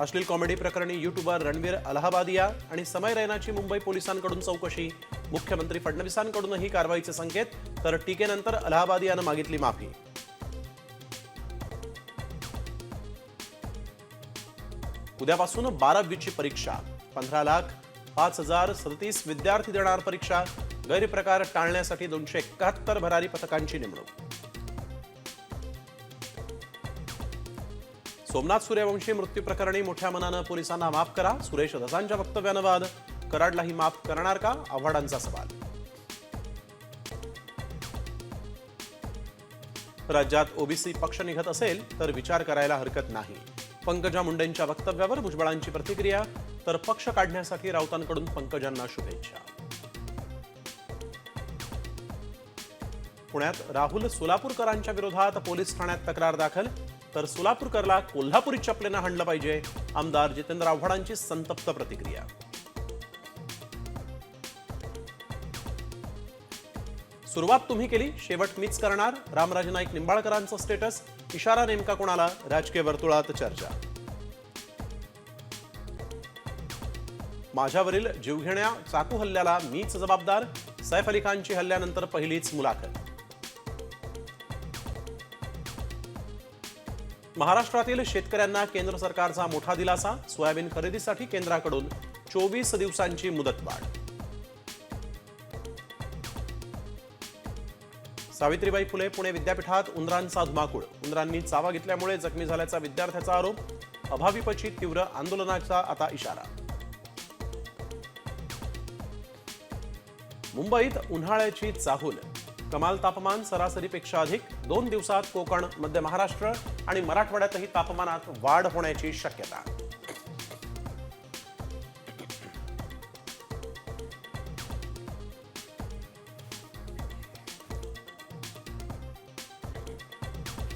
अश्लील कॉमेडी प्रकरणी युट्यूबर रणवीर अलाहाबादिया आणि समय रैनाची मुंबई पोलिसांकडून चौकशी. मुख्यमंत्री फडणवीसांकडूनही कारवाईचे संकेत तर टीकेनंतर अलाहाबादियानं मागितली माफी. उद्यापासून बारावीची परीक्षा पंधरा लाख पाच हजार सदतीस विद्यार्थी देणार परीक्षा गैरप्रकार टाळण्यासाठी दोनशे एकाहत्तर भरारी पथकांची नेमणूक. सोमनाथ सूर्यवंशी मृत्यू प्रकरणी मोठ्या मनानं पोलिसांना माफ करा. सुरेश धसांच्या वक्तव्यानं वाद. कराडलाही माफ करणार का? आव्हाडांचा सवाल. राज्यात ओबीसी पक्ष निघत असेल तर विचार करायला हरकत नाही. पंकजा मुंडेंच्या वक्तव्यावर भुजबळांची प्रतिक्रिया. तर पक्ष काढण्यासाठी राऊतांकडून पंकजांना शुभेच्छा. पुण्यात राहुल सोलापूरकरांच्या विरोधात पोलीस ठाण्यात तक्रार दाखल. तर सोलापूरकरला कोल्हापुरी चपलेनं हाणलं पाहिजे. आमदार जितेंद्र आव्हाडांची संतप्त प्रतिक्रिया. सुरुवात तुम्ही केली शेवट मीच करणार. रामराजे नाईक निंबाळकरांचं स्टेटस इशारा नेमका कोणाला? राजकीय वर्तुळात चर्चा. माझ्यावरील जीवघेण्या चाकू हल्ल्याला मीच जबाबदार. सैफ अली खानची हल्ल्यानंतर पहिलीच मुलाखत. महाराष्ट्रातील शेतकऱ्यांना केंद्र सरकारचा मोठा दिलासा सोयाबीन खरेदीसाठी केंद्राकडून चोवीस दिवसांची मुदतवाढ. सावित्रीबाई फुले पुणे विद्यापीठात उंदरांचा धुमाकूळ. उंदरांनी चावा घेतल्यामुळे जखमी झाल्याचा विद्यार्थ्याचा आरोप अभाविपची तीव्र आंदोलनाचा आता इशारा. मुंबईत उन्हाळ्याची चाहूल. कमाल तापमान सरासरीपेक्षा अधिक दोन दिवसात कोकण मध्य महाराष्ट्र आणि मराठवाड्यातही तापमानात वाढ होण्याची शक्यता.